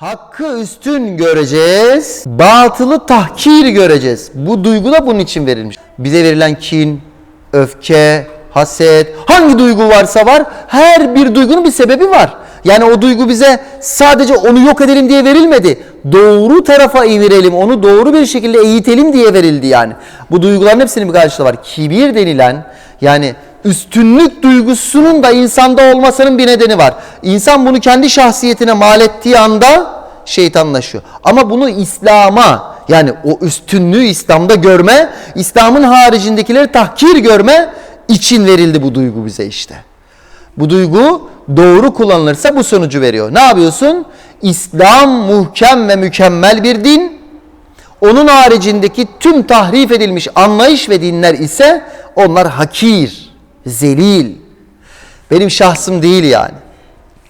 Hakkı üstün göreceğiz, batılı tahkir göreceğiz. Bu duygu da bunun için verilmiş. Bize verilen kin, öfke, haset, hangi duygu varsa var, her bir duygunun bir sebebi var. Yani o duygu bize sadece onu yok edelim diye verilmedi. Doğru tarafa evirelim, onu doğru bir şekilde eğitelim diye verildi yani. Bu duyguların hepsinin bir karşılığı var. Kibir denilen yani üstünlük duygusunun da insanda olmasının bir nedeni var. İnsan bunu kendi şahsiyetine mal ettiği anda şeytanlaşıyor. Ama bunu İslam'a yani o üstünlüğü İslam'da görme, İslam'ın haricindekileri tahkir görme için verildi bu duygu bize işte. Bu duygu doğru kullanılırsa bu sonucu veriyor. Ne yapıyorsun? İslam muhkem ve mükemmel bir din. Onun haricindeki tüm tahrif edilmiş anlayış ve dinler ise onlar hakir, zelil. Benim şahsım değil yani.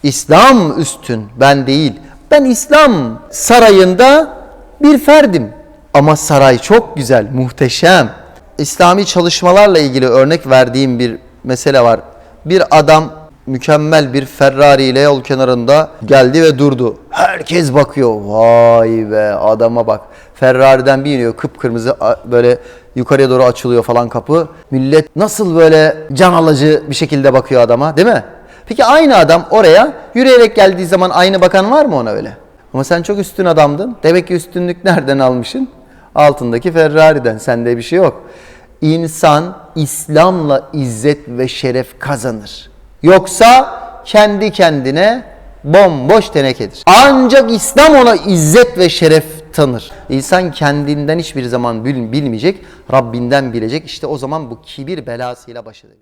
İslam üstün, ben değil. Ben İslam sarayında bir ferdim. Ama saray çok güzel, muhteşem. İslami çalışmalarla ilgili örnek verdiğim bir mesele var. Bir adam mükemmel bir Ferrari ile yol kenarında geldi ve durdu. Herkes bakıyor. Vay be adama bak. Ferrari'den bir iniyor kıpkırmızı böyle yukarıya doğru açılıyor falan kapı. Millet nasıl böyle can alıcı bir şekilde bakıyor adama değil mi? Peki aynı adam oraya yürüyerek geldiği zaman aynı bakan var mı ona öyle? Ama sen çok üstün adamdın. Demek ki üstünlük nereden almışsın? Altındaki Ferrari'den. Sende bir şey yok. İnsan İslam'la izzet ve şeref kazanır. Yoksa kendi kendine bomboş tenekedir. Ancak İslam ona izzet ve şeref tanır. İnsan kendinden hiçbir zaman bil- bilmeyecek, Rabbinden bilecek. İşte o zaman bu kibir belasıyla baş eder.